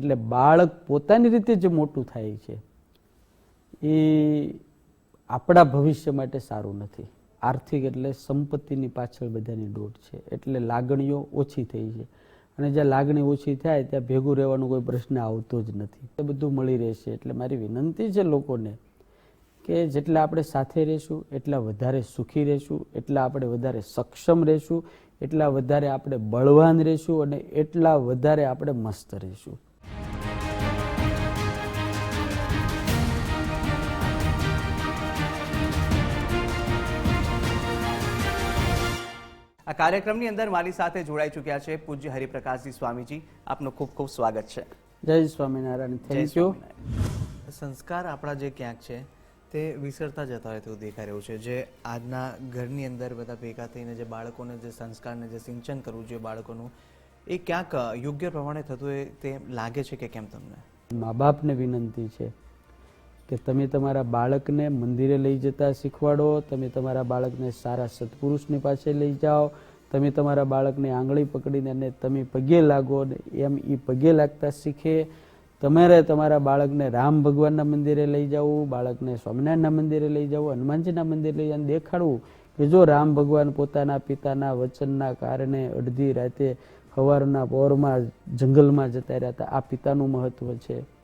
એટલે બાળક પોતાની રીતે જે મોટું થાય છે, એ આપણા ભવિષ્ય માટે સારું નથી. આર્થિક એટલે સંપત્તિની પાછળ બધાની દોટ છે, એટલે લાગણીઓ ઓછી થઈ છે. અને જ્યાં લાગણી ઓછી થાય, ત્યાં ભેગું રહેવાનો કોઈ પ્રશ્ન આવતો જ નથી. એ બધું મળી રહેશે. એટલે મારી વિનંતી છે લોકોને કે જેટલા આપણે સાથે રહેશું, એટલા વધારે સુખી રહેશું, એટલા આપણે વધારે સક્ષમ રહેશું, એટલા વધારે આપણે બળવાન રહેશું અને એટલા વધારે આપણે મસ્ત રહેશું. આ કાર્યક્રમની અંદર મારી સાથે જોડાઈ ચૂક્યા છે પૂજ્ય હરિપ્રકાશજી સ્વામીજી. આપનું ખૂબ ખૂબ સ્વાગત છે. જય સ્વામિનારાયણ. થેન્ક યુ સંસ્કાર આપણા જે ક્યાંક છે તે વિસરતા જતા હોય તેવું દેખાઈ રહ્યું છે. જે આજના ઘરની અંદર બધા ભેગા થઈને જે બાળકોને જે સંસ્કારને જે સિંચન કરવું જોઈએ બાળકોનું એ ક્યાંક યોગ્ય પ્રમાણે થતું હોય તે લાગે છે કે કેમ તમને? મા બાપને વિનંતી છે કે તમે તમારા બાળકને મંદિરે લઈ જતા શીખવાડો તમે તમારા બાળકને સારા સત્પુરુષની પાસે લઈ જાઓ તમે તમારા બાળકને આંગળી પકડીને અને તમે પગે લાગો ને એમ એ પગે લાગતા શીખે. તમારે તમારા બાળકને રામ ભગવાનના મંદિરે લઈ જવું, બાળકને સ્વામિનારાયણના મંદિરે લઈ જવું, હનુમાનજીના મંદિરે લઈ જઈને દેખાડવું કે જો રામ ભગવાન પોતાના પિતાના વચનના કારણે અડધી રાતે સવારના પોરમાં જંગલમાં જતા રહ્યા હતા. આ પિતાનું મહત્વ છે.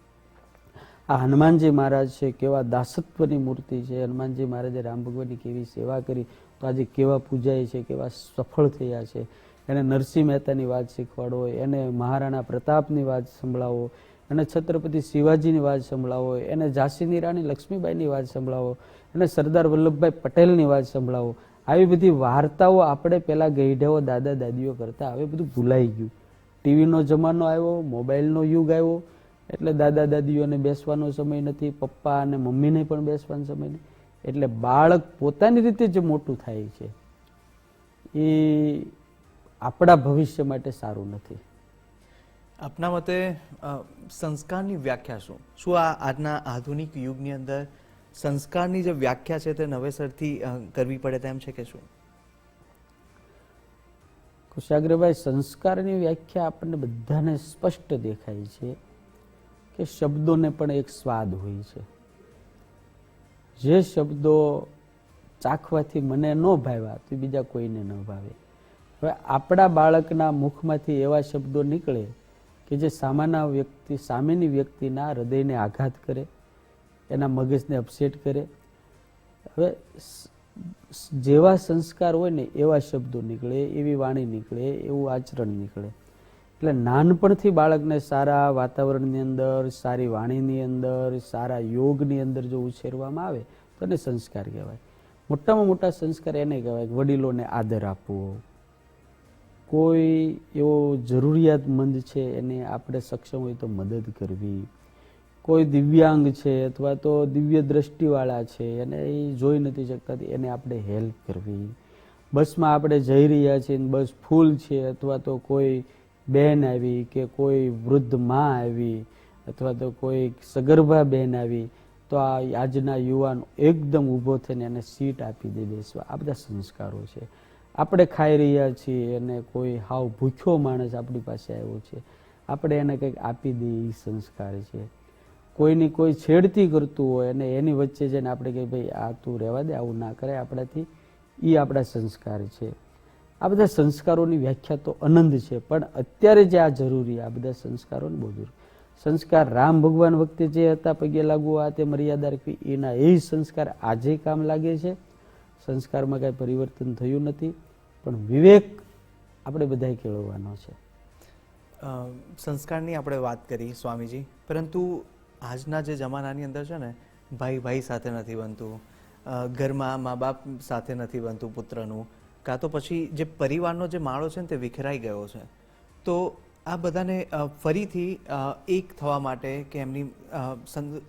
આ હનુમાનજી મહારાજ છે, કેવા દાસત્વની મૂર્તિ છે. હનુમાનજી મહારાજે રામ ભગવાનની કેવી સેવા કરી, તો આજે કેવા પૂજાય છે, કેવા સફળ થયા છે. એને નરસિંહ મહેતાની વાત શીખવાડો, એને મહારાણા પ્રતાપની વાત સંભળાવો, એને છત્રપતિ શિવાજીની વાત સંભળાવો, એને ઝાંસીની રાણી લક્ષ્મીબાઈની વાત સંભળાવો, એને સરદાર વલ્લભભાઈ પટેલની વાત સંભળાવો. આવી બધી વાર્તાઓ આપણે પહેલાં ગઈઢાઓ દાદા દાદીઓ કરતા હવે બધું ભૂલાઈ ગયું. ટીવીનો જમાનો આવ્યો, મોબાઈલનો યુગ આવ્યો એટલે દાદા દાદીઓને બેસવાનો સમય નથી પપ્પા અને મમ્મીને પણ બેસવાનો સમય નથી. એટલે બાળક પોતાની રીતે જે મોટું થાય છે. એ આપણા ભવિષ્ય માટે સારું નથી. આપના મતે સંસ્કારની વ્યાખ્યા શું? શું આ આજના આધુનિક યુગની અંદર સંસ્કારની જે વ્યાખ્યા છે તે નવેસરથી કરવી પડે તેમ છે કે શું? કુશાગ્રભાઈ સંસ્કારની વ્યાખ્યા આપણને બધાને સ્પષ્ટ દેખાય છે. કે શબ્દોને પણ એક સ્વાદ હોય છે. જે શબ્દો ચાખવાથી મને ન ભાવ્યા, તો બીજા કોઈને ન ભાવે. હવે આપણા બાળકના મુખમાંથી એવા શબ્દો નીકળે કે જે સામાન્ય વ્યક્તિ, સામેની વ્યક્તિના હૃદયને આઘાત કરે, એના મગજને અપસેટ કરે. હવે જેવા સંસ્કાર હોય ને એવા શબ્દો નીકળે, એવી વાણી નીકળે, એવું આચરણ નીકળે. એટલે નાનપણથી બાળકને સારા વાતાવરણની અંદર, સારી વાણીની અંદર, સારા યોગની અંદર જો ઉછેરવામાં આવે, તો એને સંસ્કાર કહેવાય. મોટામાં મોટા સંસ્કાર એને કહેવાય વડીલોને આદર આપવો. કોઈ એવો જરૂરિયાતમંદ છે એને આપણે સક્ષમ હોય તો મદદ કરવી. કોઈ દિવ્યાંગ છે અથવા તો દિવ્ય દ્રષ્ટિવાળા છે એને એ જોઈ નથી શકતા એને આપણે હેલ્પ કરવી. બસમાં આપણે જઈ રહ્યા છીએ બસ ફૂલ છે અથવા તો કોઈ બહેન આવી કે કોઈ વૃદ્ધમાં આવી અથવા તો કોઈ સગર્ભા બહેન આવી, તો આ આજના યુવાન એકદમ ઊભો થઈને એને સીટ આપી દે બેસવા આ બધા સંસ્કારો છે. આપણે ખાઈ રહ્યા છીએ અને કોઈ હાવ ભૂખ્યો માણસ આપણી પાસે આવ્યો છે. આપણે એને કંઈક આપી દઈએ એ સંસ્કાર છે. કોઈની કોઈ છેડતી કરતું હોય અને એની વચ્ચે જઈને આપણે કહીએ ભાઈ આ તું રહેવા દે, આવું ના કરે આપણાથી એ આપણા સંસ્કાર છે. આ બધા સંસ્કારોની વ્યાખ્યા તો અનંત છે, પણ અત્યારે જે આ જરૂરી આ બધા સંસ્કારોને બહુ જરૂરી સંસ્કાર રામ ભગવાન વખતે જે હતા, પગે લાગુ આ તે મર્યાદા રાખવી, એના એ સંસ્કાર આજે કામ લાગે છે. સંસ્કારમાં કાંઈ પરિવર્તન થયું નથી, પણ વિવેક આપણે બધાએ કેળવવાનો છે. સંસ્કારની આપણે વાત કરી, સ્વામીજી. પરંતુ આજના જે જમાનાની અંદર છે ને ભાઈ ભાઈ સાથે નથી બનતું ઘરમાં મા બાપ સાથે નથી બનતું પુત્રનું કાં તો પછી જે પરિવારનો જે માળો છે ને તે વિખેરાઈ ગયો છે. તો આ બધાને ફરીથી એક થવા માટે કે એમની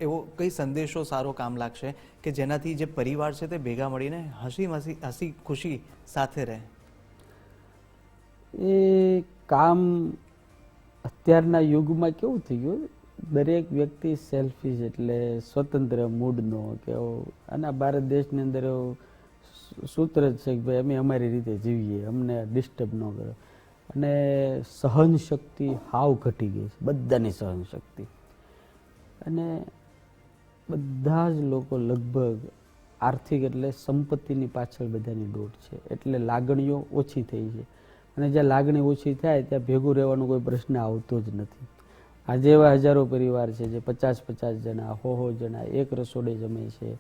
એવો કઈ સંદેશો સારો કામ લાગશે કે જેનાથી જે પરિવાર છે તે ભેગા મળીને હસી મસી, હસી ખુશી સાથે રહે? એ કામ અત્યારના યુગમાં કેવું થઈ ગયું? દરેક વ્યક્તિ સેલ્ફિશ એટલે સ્વતંત્ર મૂડનો કેવો અને ભારત દેશની અંદર એવું સૂત્ર જ છે કે ભાઈ અમે અમારી રીતે જીવીએ, અમને ડિસ્ટર્બ ન કરો. અને સહન શક્તિ હાવ ઘટી ગઈ છે, બધાની સહન શક્તિ અને બધા જ લોકો લગભગ આર્થિક એટલે સંપત્તિની પાછળ બધાની દોડ છે. એટલે લાગણીઓ ઓછી થઈ છે. અને જ્યાં લાગણી ઓછી થાય, ત્યાં ભેગું રહેવાનો કોઈ પ્રશ્ન આવતો જ નથી. આજે એવા હજારો પરિવાર છે જે પચાસ પચાસ જણા હો હો જણા, એક રસોડે જમે છે.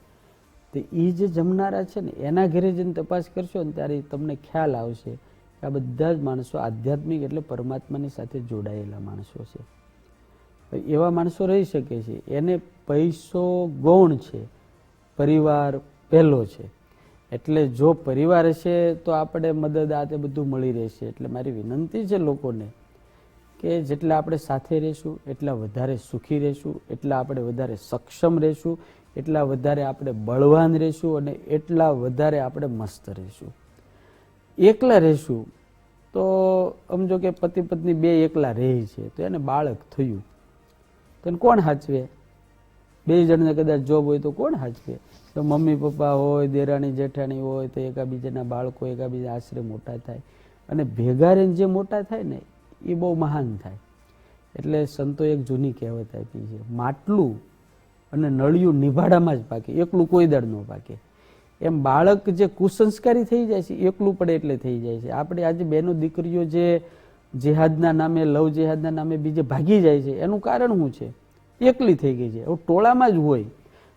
તે એ જે જમનારા છે ને, એના ઘરે જઈને તપાસ કરશો ને ત્યારે તમને ખ્યાલ આવશે કે આ બધા જ માણસો આધ્યાત્મિક એટલે પરમાત્માની સાથે જોડાયેલા માણસો છે. એવા માણસો રહી શકે છે, એને પૈસો ગૌણ છે, પરિવાર પહેલો છે. એટલે જો પરિવાર હશે તો આપણે મદદ આ તે બધું મળી રહેશે. એટલે મારી વિનંતી છે લોકોને કે જેટલા આપણે સાથે રહેશું, એટલા વધારે સુખી રહેશું, એટલા આપણે વધારે સક્ષમ રહેશું એટલા વધારે આપણે બળવાન રહેશું અને એટલા વધારે આપણે મસ્ત રહેશું. એકલા રહેશું તો સમજો કે પતિ પત્ની બે એકલા રહે છે, તો એને બાળક થયું. તો એને કોણ સાચવે બે જણને કદાચ જોબ હોય તો કોણ સાચવે તો મમ્મી પપ્પા હોય, દેરાણી, જેઠાણી હોય, તો એકાબીજાના બાળકો, એકાબીજા આશરે મોટા થાય. અને ભેગા રહીને જે મોટા થાય ને, એ બહુ મહાન થાય. એટલે સંતો એક જૂની કહેવત આપી છે, માટલું અને નળિયું નિભાડામાં જ પાકે. એકલું કોઈ દળ ન પાકે. એમ બાળક જે કુસંસ્કારી થઈ જાય છે, એકલું પડે એટલે થઈ જાય છે. આપણે આજે બેનો દીકરીઓ જે જેહાદના નામે, લવ જેહાદના નામે બીજે ભાગી જાય છે, એનું કારણ શું છે? એકલી થઈ ગઈ છે. હવે ટોળામાં જ હોય.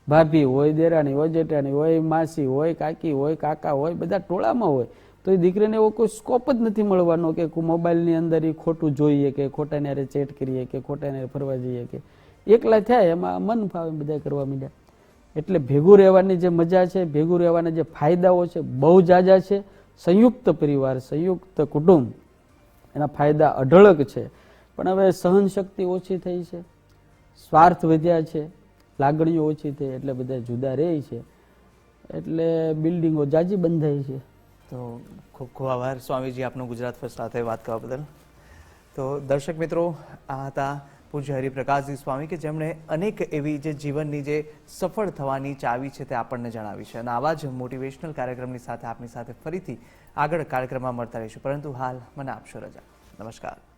ભાભી હોય, દેરાણી હોય, જેઠાણી હોય, માસી હોય, કાકી હોય, કાકા હોય, બધા ટોળામાં હોય. તો એ દીકરીને એવો કોઈ સ્કોપ જ નથી મળવાનો કે મોબાઈલની અંદર એ ખોટું જોઈએ કે ખોટાને હારે ચેટ કરીએ કે ખોટાને ફરવા જઈએ કે એકલા થયા એમાં મન ફાવે બધા કરવા માંડ્યા. એટલે ભેગું રહેવાની જે મજા છે, ભેગું રહેવાના જે ફાયદાઓ છે, બહુ જાજા છે. સંયુક્ત પરિવાર, સંયુક્ત કુટુંબ, એના ફાયદા અઢળક છે. પણ હવે સહન શક્તિ ઓછી થઈ છે, સ્વાર્થ વધ્યા છે, લાગણીઓ ઓછી થઈ, એટલે બધા જુદા રહે છે. એટલે બિલ્ડિંગો જાજી બંધાઈ છે. તો ખૂબ ખૂબ આભાર. સ્વામીજી, આપનો ગુજરાત સાથે વાત કરવા બદલ. તો દર્શક મિત્રો, આ હતા પૂજ્ય હરિપ્રકાશજી સ્વામી કે જેમણે અનેક એવી જે જીવનની જે સફળ થવાની ચાવી છે તે આપણને જણાવી છે. અને આવા જ મોટિવેશનલ કાર્યક્રમની સાથે આપની સાથે ફરીથી આગળ કાર્યક્રમમાં મળતા રહીશું. પરંતુ હાલ મને આપશો રજા. નમસ્કાર.